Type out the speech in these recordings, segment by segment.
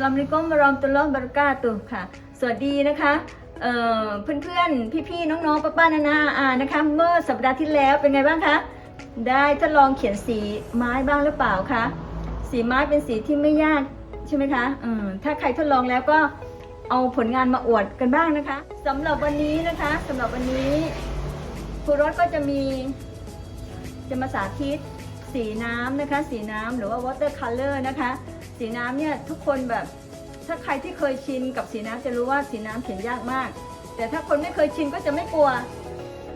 สลามุอะลัยกุมวะเราะห์มตุลลอฮ์วะบะเราะกาตุค่ะ สวัสดีนะคะเอ่อเพื่อนๆพี่ๆน้องๆป้าๆนานาอ่านะคะ เมื่อสัปดาห์ที่แล้วเป็นไงบ้างคะ ได้ทดลองเขียนสีไม้บ้างหรือเปล่าคะ สีไม้เป็นสีที่ไม่ยากใช่ไหมคะมถ้าใครทดลองแล้วก็เอาผลงานมาอวดกันบ้างนะคะสำหรับวันนี้นะคะสำหรับวันนี้ครูรถก็จะมีจะมาสาธิตสีน้ำนะคะ สีน้ำหรือว่า water color นะคะ สีน้ำเนี่ยทุกคนแบบถ้าใครที่เคยชินกับสีน้ำจะรู้ว่าสีน้ำเขียนยากมาก แต่ถ้าคนไม่เคยชินก็จะไม่กลัว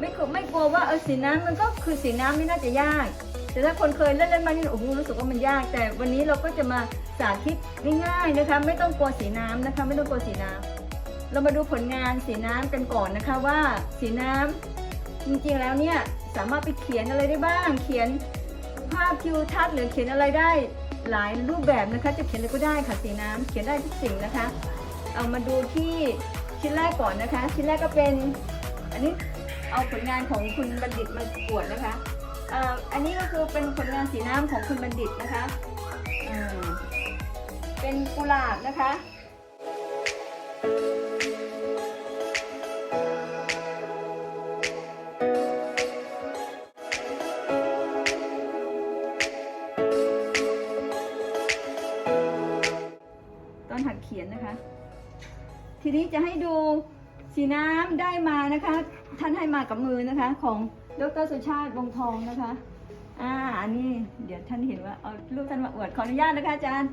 ไม่กลัวไม่กลัวว่าเออสีน้ำมันก็คือสีน้ำไม่น่าจะยาก แต่ถ้าคนเคยเล่นเล่นมานี่โอ้โหรู้สึกว่ามันยาก แต่วันนี้เราก็จะมาสาธิตง่ายๆนะคะ ไม่ต้องกลัวสีน้ำนะคะ ไม่ต้องกลัวสีน้ำเรามาดูผลงานสีน้ำกันก่อนนะคะว่าสีน้ำจริงๆแล้วเนี่ยสามารถไปเขียนอะไรได้บ้าง เขียนภาพทิวทัศน์หรือเขียนอะไรได้ หลายรูปแบบนะคะ จะเขียนอะไรก็ได้ค่ะสีน้ำเขียนได้ทุกสิ่งนะคะ เอามาดูที่ชิ้นแรกก่อนนะคะ ชิ้นแรกก็เป็น อันนี้เอาผลงานของคุณบัณฑิตมาปวดนะคะเอ่ออันนี้ก็คือเป็นผลงานสีน้ำของคุณบัณฑิตนะคะเป็นกุหลาบนะคะ นี้จะให้ดูสีน้ำได้มานะคะ ท่านให้มากับมือนะคะ ของดรสุชาติวงทองนะคะ อ่าอันนี้เดี๋ยวท่านเห็นว่าเอารูปท่านมาอวดขออนุญาตนะคะอาจารย์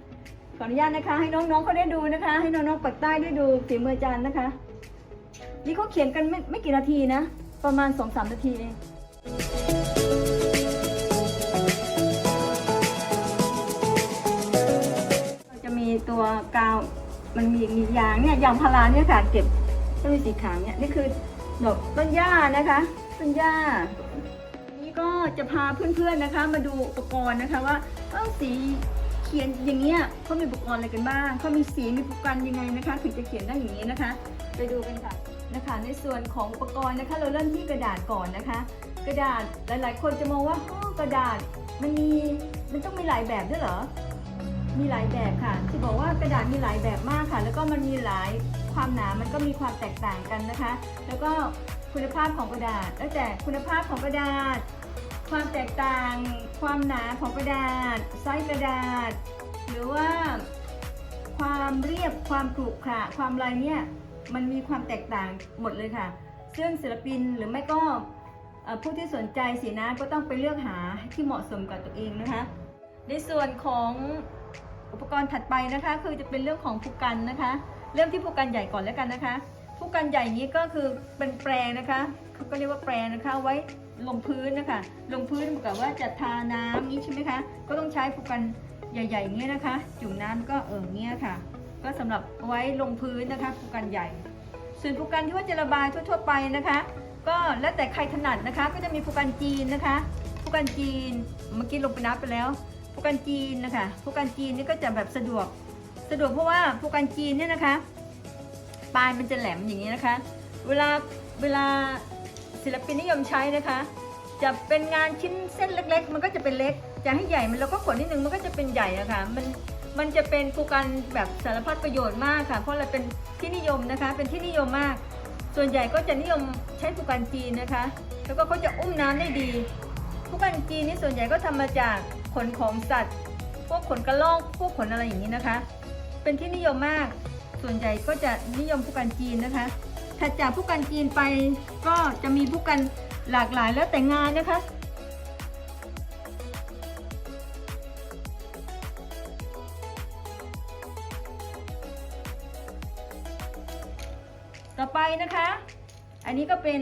ขออนุญาตนะคะ ให้น้องๆเขาได้ดูนะคะ ให้น้องๆปักใต้ได้ดูฝีมืออาจารย์นะคะ นี่เขาเขียนกันไม่ไม่กี่นาทีนะ ประมาณสองสามนาทีเอง มันมีมียางเนี่ยยางพาราเนี่ยค่ะเก็บต้องมีสีขาวเนี่ยนี่คือดอกต้นหญ้านะคะต้นหญ้า นี่ก็จะพาเพื่อนๆนะคะ มาดูอุปกรณ์นะคะว่าเออสีเขียนอย่างเงี้ยเขามีอุปกรณ์อะไรกันบ้างเขามีสีมีอุปกรณ์ยังไงนะคะ ถึงจะเขียนได้อย่างนี้นะคะ ไปดูกันค่ะนะคะในส่วนของอุปกรณ์นะคะ เราเริ่มที่กระดาษก่อนนะคะ กระดาษหลายๆ คนจะมองว่าอ๋อกระดาษมันมีมันต้องมีหลายแบบด้วยเหรอ มีหลายแบบค่ะจะบอกว่ากระดาษมีหลายแบบมากค่ะ แล้วก็มันมีหลายความหนา มันก็มีความแตกต่างกันนะคะ แล้วก็คุณภาพของกระดาษแล้วแต่คุณภาพของกระดาษ ความแตกต่าง ความหนาของกระดาษ ไซส์กระดาษ หรือว่าความเรียบ ความกรุขระ ความอะไรเนี่ย มันมีความแตกต่างหมดเลยค่ะ ซึ่งศิลปินหรือไม่ก็ผู้ที่สนใจสีน้ำก็ต้องไปเลือกหาที่เหมาะสมกับตัวเองนะคะ ในส่วนของ อุปกรณ์ถัดไปนะคะ คือจะเป็นเรื่องของผู้กันนะคะ เริ่มที่ผู้กันใหญ่ก่อนแล้วกันนะคะผู้กันใหญ่นี้ก็คือเป็นแปรนะคะเขาก็เรียกว่าแปรนะคะไว้ลงพื้นนะคะ ลงพื้นเหมือนกับว่าจะทาน้ำนี้ใช่ไหมคะ ก็ต้องใช้ผู้กันใหญ่ๆอย่างนี้ยนะคะ จุ่มน้ำก็เออเงี้ยค่ะ ก็สำหรับไว้ลงพื้นนะคะผู้กันใหญ่ ส่วนผู้กันที่ว่าจะระบายทั่ว ๆ ไปนะคะ ก็แล้วแต่ใครถนัดนะคะ ก็จะมีผู้กันจีนนะคะผู้กันจีนเมื่อกี้ลงไปนับไปแล้ว ผู้กันจีนนะคะผู้กันจีนนี่ก็จะแบบสะดวกสะดวกเพราะว่าผู้กันจีนเนี่ยนะคะ ปลายมันจะแหลมอย่างนี้นะคะ เวลาเวลาศิลปินนิยมใช้นะคะ จะเป็นงานชิ้นเส้นเล็ก ๆ มันก็จะเป็นเล็ก จะให้ใหญ่มันเราก็ขนนิดนึงมันก็จะเป็นใหญ่อะค่ะมันมันจะเป็นผู้กันแบบสารพัดประโยชน์มากค่ะ เพราะอะไรเป็นที่นิยมนะคะ เป็นที่นิยมมาก ส่วนใหญ่ก็จะนิยมใช้ผู้กันจีนนะคะ แล้วก็เขาจะอุ้มน้ำได้ดีผู้กันจีนนี่ส่วนใหญ่ก็ทำมาจาก นของสัตว์ พวกขนกระรอกพวกขนอะไรอย่างนี้นะคะ เป็นที่นิยมมาก ส่วนใหญ่ก็จะนิยมผู้กันจีนนะคะถัดจากผู้กันจีนไปก็จะมีผู้กันหลากหลายแล้วแต่งานนะคะต่อไปนะคะ อันนี้ก็เป็น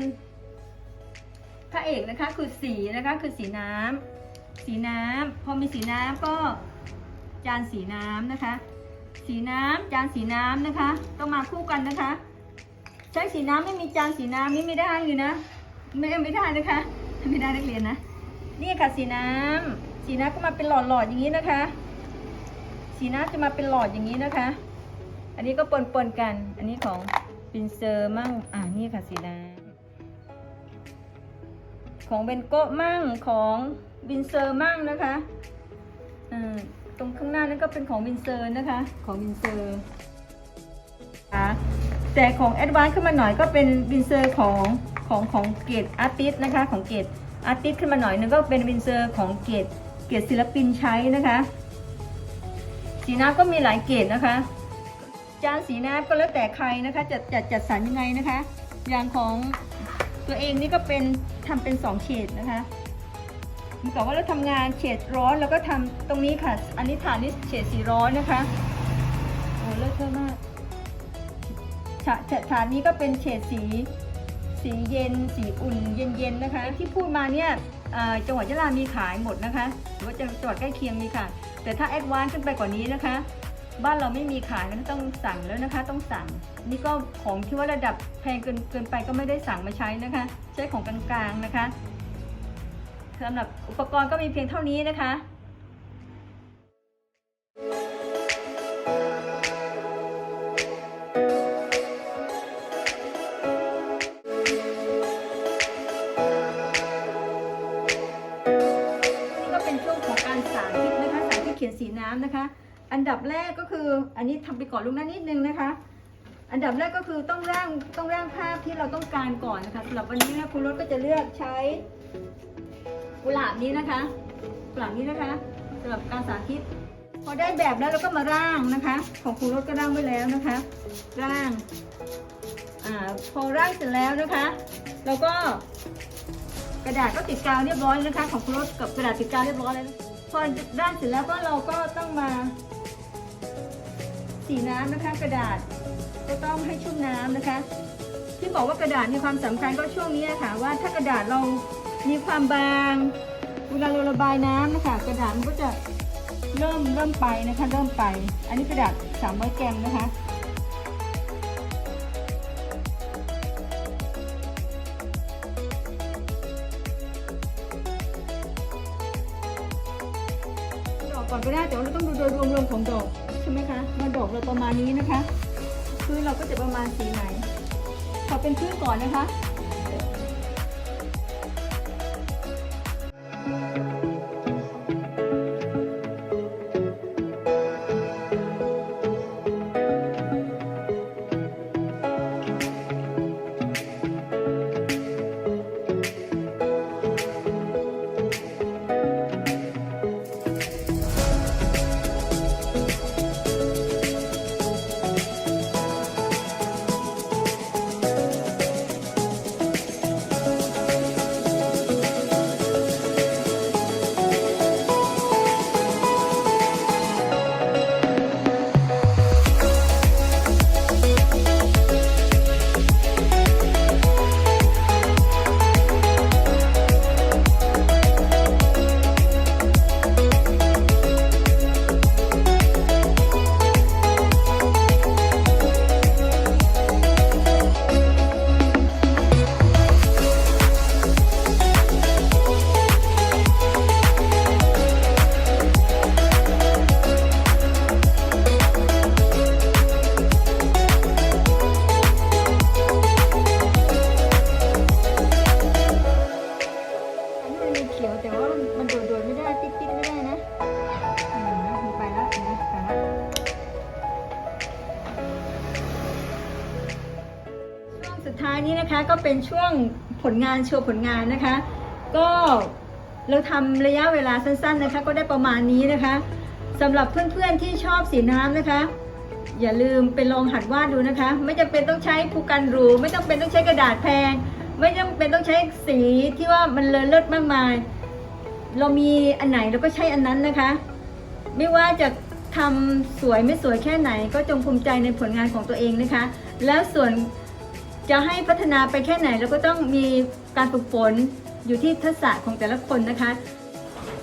พระเอกนะคะคือสีนะคะคือสีน้ำ สีน้ำพอมีสีน้ำก็จานสีน้ำนะคะ สีน้ำจานสีน้ำนะคะ ต้องมาคู่กันนะคะ ใช้สีน้ำไม่มีจานสีน้ำนี่ไม่ได้เลยนะไม่ไม่ได้นะคะไม่ได้นักเรียนนะนี่ค่ะสีน้ำสีน้ำก็มาเป็นหลอดๆอย่างนี้นะคะ สีน้ำจะมาเป็นหลอดอย่างนี้นะคะ อันนี้ก็ปนๆกัน อันนี้ของปินเซอร์มั่งอ่านี่ค่ะสีน้ำของเบนโกะมั่งของ บินเซอร์มั่งนะคะอืมตรงข้างหน้านั่นก็เป็นของวินเซอร์นะคะ ของวินเซอร์ค่ะแต่ของแอดวานซ์ขึ้นมาหน่อยก็เป็นวินเซอร์ของของของเกรดอาร์ติสนะคะ ของเกรดอาร์ติสขึ้นมาหน่อยนึงก็เป็นวินเซอร์ของเกรดเกรดศิลปินใช้นะคะสีน้ำก็มีหลายเกรดนะคะ จานสีน้ำก็แล้วแต่ใครนะคะจะจะจัดสรรยังไงนะคะ อย่างของตัวเองนี่ก็เป็นทำเป็นสองเฉดนะคะ เหมือนกับว่าเราทำงานเฉดร้อนแล้วก็ทำตรงนี้ค่ะ อันนี้ฐานนี่เฉดสีร้อนนะคะ โอ้เลิศเท่มากฐานฐานนี้ก็เป็นเฉดสีสีเย็น สีอุ่นเย็นๆนะคะ ที่พูดมาเนี่ยจังหวัดยะลามีขายหมดนะคะหรือว่าจังหวัดใกล้เคียงมีค่ะ แต่ถ้าแอดวานซ์ขึ้นไปกว่านี้นะคะ บ้านเราไม่มีขายนะต้องสั่งแล้วนะคะ ต้องสั่ง นี่ก็ของที่ว่าระดับแพงเกินเกินไปก็ไม่ได้สั่งมาใช้นะคะ ใช้ของกลางๆนะคะ สำหรับอุปกรณ์ก็มีเพียงเท่านี้นะคะนี่ก็เป็นช่วงของการสาธิตนะคะสาธิตเขียนสีน้ำนะคะ อันดับแรกก็คืออันนี้ทำไปก่อนลูกหน้านิดนึงนะคะ อันดับแรกก็คือต้องร่างต้องร่างภาพที่เราต้องการก่อนนะคะสำหรับวันนี้นะคุณรถก็จะเลือกใช้ กุหลาบนี้นะคะกุหลาบนี้นะคะสำหรับการสาธิต พอได้แบบแล้วเราก็มาร่างนะคะ ของคุณรถก็ร่างไว้แล้วนะคะ ร่างอ่าพอร่างเสร็จแล้วนะคะเราก็กระดาษก็ติดกาวเรียบร้อยนะคะ ของคุณรถกับกระดาษติดกาวเรียบร้อยแล้วพอด้านเสร็จแล้วก็เราก็ต้องมาสีน้ำนะคะกระดาษก็ต้องให้ชุ่มน้ำนะคะ ที่บอกว่ากระดาษมีความสำคัญก็ช่วงนี้ค่ะว่าถ้ากระดาษเรา มีความบางเวลาเราระบายน้ำนะคะกระดาษมันก็จะเริ่มเริ่มไปนะคะเริ่มไป อันนี้กระดาษ300แกรมนะคะดอกก่อนก็ได้แต่ว่าเราต้องดูโดยรวมๆของดอกใช่ไหมคะมาดอกเราประมาณนี้นะคะพื้นเราก็จะประมาณสีไหนขอเป็นพื้นก่อนนะคะ อั สุดท้ายนี้นะคะก็เป็นช่วงผลงานโชว์ผลงานนะคะ ก็เราทำระยะเวลาสั้นๆนะคะ ก็ได้ประมาณนี้นะคะสำหรับเพื่อนๆที่ชอบสีน้ำนะคะ อย่าลืมไปลองหัดวาดดูนะคะ ไม่จำเป็นต้องใช้ภูกันหรูไม่จำเป็นต้องใช้กระดาษแพง ไม่จำเป็นต้องใช้สีที่ว่ามันเลอะเลิศมากมาย เรามีอันไหนเราก็ใช้อันนั้นนะคะ ไม่ว่าจะทำสวยไม่สวยแค่ไหน ก็จงภูมิใจในผลงานของตัวเองนะคะ แล้วส่วน จะให้พัฒนาไปแค่ไหนเราก็ต้องมีการฝึกฝนอยู่ที่ทักษะของแต่ละคนนะคะ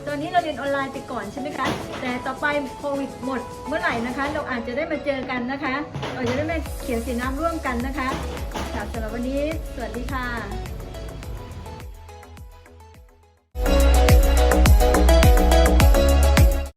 ตอนนี้เราเรียนออนไลน์ไปก่อนใช่ไหมคะ แต่ต่อไปโควิดหมดเมื่อไหร่นะคะ เราอาจจะได้มาเจอกันนะคะเราจะได้มาเขียนสีน้ำร่วมกันนะคะค่ะสำหรับวันนี้ สวัสดีค่ะ